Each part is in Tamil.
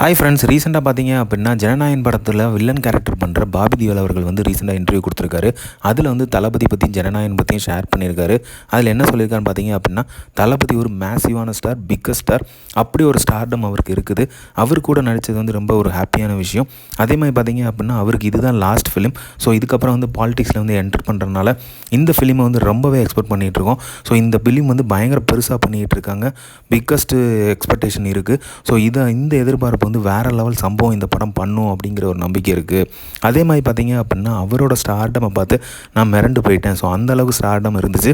ஹாய் ஃப்ரெண்ட்ஸ் ரீசெண்டாக பார்த்தீங்க அப்படின்னா ஜனநாயகன் படத்தில் வில்லன் கேரக்டர் பண்ணுற பாபி தியோல் அவர்கள் வந்து ரீசெண்டாக இன்டர்வியூ கொடுத்துருக்காரு. அதில் வந்து தளபதி பற்றியும் ஜனநாயகன் பற்றியும் ஷேர் பண்ணியிருக்காரு. அதில் என்ன சொல்லியிருக்காருன்னு பார்த்தீங்க அப்படின்னா தளபதி ஒரு மேசிவான ஸ்டார் பிக்கஸ்ட் ஸ்டார் அப்படி ஒரு ஸ்டார்டம் அவருக்கு இருக்குது. அவர் கூட நடித்தது வந்து ரொம்ப ஒரு ஹாப்பியான விஷயம். அதே மாதிரி பார்த்தீங்க அப்படின்னா அவருக்கு இதுதான் லாஸ்ட் ஃபிலிம் ஸோ இதுக்கப்புறம் வந்து பாலிடிக்ஸில் வந்து என்டர் பண்ணுறதுனால இந்த ஃபிலிமை வந்து ரொம்பவே எக்ஸ்பெக்ட் பண்ணிகிட்டு இருக்கோம். ஸோ இந்த ஃபிலிம் வந்து பயங்கர பெருசாக பண்ணிகிட்டு இருக்காங்க. பிக்கஸ்ட்டு எக்ஸ்பெக்டேஷன் இருக்குது ஸோ இதை இந்த எதிர்பார்ப்பு வந்து வேறு லெவல் சம்பவம் இந்த படம் பண்ணும் அப்படிங்கிற ஒரு நம்பிக்கை இருக்குது அதே மாதிரி பார்த்தீங்க அப்படின்னா அவரோட ஸ்டார்டமை பார்த்து நான் மிரண்டு போயிட்டேன். ஸோ அந்தளவுக்கு ஸ்டார்டம் இருந்துச்சு.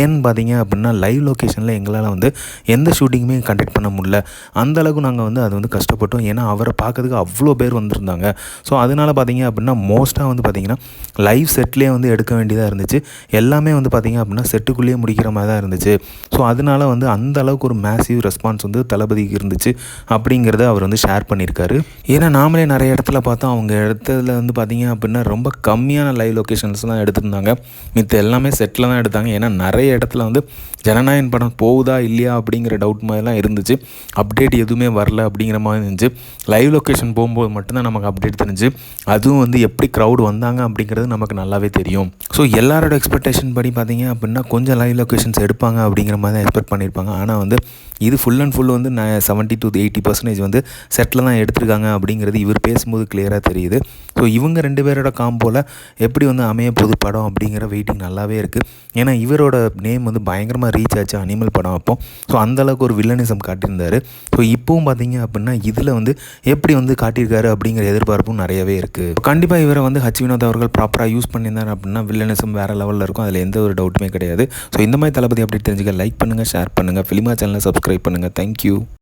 ஏன்னு பார்த்தீங்க அப்படின்னா லைவ் லொக்கேஷனில் எங்களால் வந்து எந்த ஷூட்டிங்குமே கண்டக்ட் பண்ண முடியல. அந்தளவுக்கு நாங்கள் வந்து அது வந்து கஷ்டப்பட்டோம். ஏன்னா அவரை பார்க்கறதுக்கு அவ்வளோ பேர் வந்திருந்தாங்க. ஸோ அதனால் பார்த்தீங்க அப்படின்னா மோஸ்ட்டாக வந்து பார்த்திங்கன்னா லைவ் செட்லேயே வந்து எடுக்க வேண்டியதாக இருந்துச்சு. எல்லாமே வந்து பார்த்திங்க அப்படின்னா செட்டுக்குள்ளேயே முடிக்கிற மாதிரி தான் இருந்துச்சு. ஸோ அதனால வந்து அந்த அளவுக்கு ஒரு மேசிவ் ரெஸ்பான்ஸ் வந்து தளபதிக்கு இருந்துச்சு. அப்படிங்கிறத அவர் வந்து ஷேர் ஷேர் பண்ணியிருக்காரு. ஏன்னா நாமளே நிறைய இடத்துல பார்த்தோம் அவங்க இடத்துல வந்து பார்த்திங்க அப்படின்னா ரொம்ப கம்மியான லைவ் லொக்கேஷன்ஸ் தான் எடுத்திருந்தாங்க. மித்த எல்லாமே செட்டில் தான் எடுத்தாங்க. ஏன்னா நிறைய இடத்துல வந்து ஜனநாயகன் படம் போகுதா இல்லையா அப்படிங்கிற டவுட் மாதிரிலாம் இருந்துச்சு. அப்டேட் எதுவுமே வரல அப்படிங்கிற மாதிரி இருந்துச்சு. லைவ் லொக்கேஷன் போகும்போது மட்டும்தான் நமக்கு அப்டேட் தெரிஞ்சு அதுவும் வந்து எப்படி க்ரௌட் வந்தாங்க அப்படிங்கிறது நமக்கு நல்லாவே தெரியும். ஸோ எல்லாரோட எக்ஸ்பெக்டேஷன் படி பார்த்தீங்க அப்படின்னா கொஞ்சம் லைவ் லொக்கேஷன்ஸ் எடுப்பாங்க அப்படிங்கிற மாதிரி தான் எக்ஸ்பெக்ட் பண்ணியிருப்பாங்க. ஆனால் வந்து இது ஃபுல் அண்ட் ஃபுல் வந்து நான் செவன்ட்டி டு எயிட்டி பர்சன்டேஜ் வந்து செட்டில் தான் எடுத்திருக்காங்க அப்படிங்கிறது இவர் பேசும்போது கிளியராக தெரியுது. ஸோ இவங்க ரெண்டு பேரோட காம்போவில் எப்படி வந்து அமைய போகுது படம் அப்படிங்கிற வெயிட்டிங் நல்லாவே இருக்குது ஏன்னா இவரோட நேம் வந்து பயங்கரமாக ரீச் ஆச்சு அனிமல் படம் அப்போ. ஸோ அந்தளவுக்கு ஒரு வில்லனிசம் காட்டியிருந்தார். ஸோ இப்போவும் பார்த்தீங்க அப்படின்னா இதில் வந்து எப்படி வந்து காட்டியிருக்காரு அப்படிங்கிற எதிர்பார்ப்பும் நிறையவே இருக்குது கண்டிப்பாக இவரை வந்து ஹச் வினோத் அவர்கள் ப்ராப்பராக யூஸ் பண்ணியிருந்தார் அப்படின்னா வில்லனிசம் வேறு லெவலில் இருக்கும். அதில் எந்த ஒரு டவுட்டுமே கிடையாது. ஸோ இந்த மாதிரி தளபதி அப்படி தெரிஞ்சுக்க லைக் பண்ணுங்கள் ஷேர் பண்ணுங்கள் ஃபிலிமா சேனலை சப்ஸ்கிரைப் பண்ணுங்கள் தேங்க்யூ